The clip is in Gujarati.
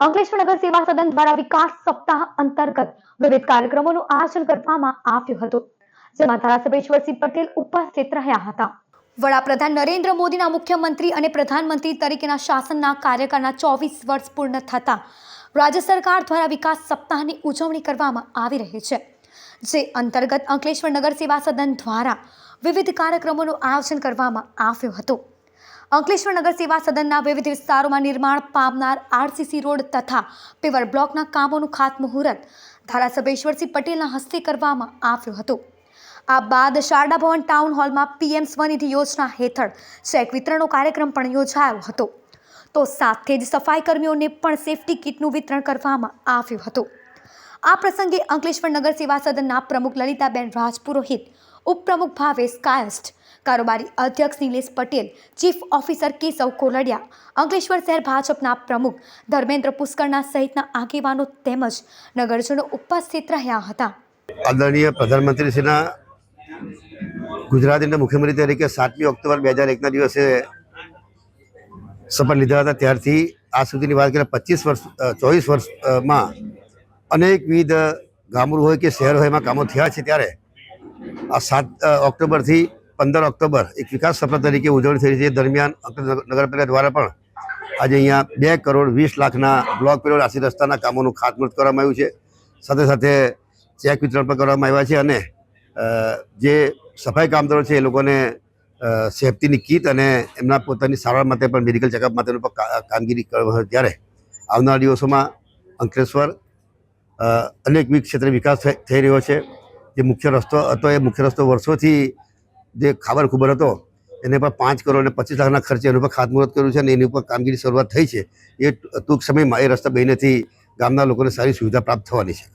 અંકલેશ્વર નગર સેવા સદન દ્વારા વિકાસ સપ્તાહ અંતર્ગત વિવિધ કાર્યક્રમોનું આયોજન કરવામાં આવ્યું હતું, જેમાં ધારાસભ્ય ઈશ્વરસિંહ પટેલ ઉપસ્થિત રહ્યા હતા. વડાપ્રધાન નરેન્દ્ર મોદીના મુખ્યમંત્રી અને પ્રધાનમંત્રી તરીકેના શાસનના કાર્યકાળના ચોવીસ વર્ષ પૂર્ણ થતા રાજ્ય સરકાર દ્વારા વિકાસ સપ્તાહની ઉજવણી કરવામાં આવી રહી છે, જે અંતર્ગત અંકલેશ્વર નગર સેવા સદન દ્વારા વિવિધ કાર્યક્રમોનું આયોજન કરવામાં આવ્યું હતું. અંકલેશ્વર નગર સેવા સદનના વિવિધ વિસ્તારોમાં નિર્માણ પામનાર આરસીસી રોડ તથા પેવર બ્લોકના કામોનું ખાતમુહૂર્ત ધારાસભ્ય ઈશ્વરસિંહ પટેલના હસ્તે કરવામાં આવ્યું હતું. આ બાદ શારદા ભવન ટાઉન હોલમાં પીએમ સ્વનિધિ યોજના હેઠળ ચેક વિતરણનો કાર્યક્રમ પણ યોજાયો હતો. તો સાથે જ સફાઈ કર્મીઓને પણ સેફટી કિટનું વિતરણ કરવામાં આવ્યું હતું. આ પ્રસંગે અંકલેશ્વર નગર સેવા સદનના પ્રમુખ લલિતાબેન રાજપુરોહિત, ઉપપ્રમુખ ભાવેશ કાયસ્ટ કારોબારી અધ્યક્ષ નિલેશ પટેલ, ચીફ ઓફિસર કેશવ કોલડિયા, અંકલેશ્વર શહેર ભાજપના પ્રમુખ ધર્મેન્દ્ર પુષ્કરના સહિતના આગેવાનો તેમજ નગરજનો ઉપસ્થિત રહ્યા હતા. આદરણીય પ્રધાનમંત્રીશ્રીના ગુજરાતીના મુખ્યમંત્રી તરીકે સાતમી ઓક્ટોબર બે હજાર એકના દિવસે શપથ લીધા હતા. ત્યારથી આ સુધીની વાત કરીએ પચીસ વર્ષ ચોવીસ વર્ષમાં અનેકવિધ ગામડું હોય કે શહેર હોય એમાં કામો થયા છે. ત્યારે આ સાત ઓક્ટોબરથી પંદર ઓક્ટોબર એક વિકાસ સપ્તાહ તરીકે ઉજવણી થઈ છે. દરમિયાન નગરપાલિકા દ્વારા પણ આજે અહીંયા બે કરોડ વીસ લાખના બ્લોક પેરોડ આશી રસ્તાના કામોનું ખાતમુહૂર્ત કરવામાં આવ્યું છે. સાથે સાથે ચેક વિતરણ પણ કરવામાં આવ્યા છે અને જે સફાઈ કામદારો છે એ લોકોને સેફટીની કીટ અને એમના પોતાની સારવાર માટે પણ મેડિકલ ચેકઅપ માટેનું પણ કામગીરી ત્યારે આવનારા દિવસોમાં અંકલેશ્વર અનેકવિધ ક્ષેત્રે વિકાસ થઈ રહ્યો છે. જે મુખ્ય રસ્તો હતો એ મુખ્ય રસ્તો વર્ષોથી જે ખાબર ખુબર હતો, એને પર પાંચ કરોડ અને પચીસ લાખના ખર્ચે એનું ઉપર ખાતમુહૂર્ત કર્યું છે અને એની ઉપર કામગીરી શરૂઆત થઈ છે. એ ટૂંક સમયમાં એ રસ્તા બનીનેથી ગામના લોકોને સારી સુવિધા પ્રાપ્ત થવાની છે.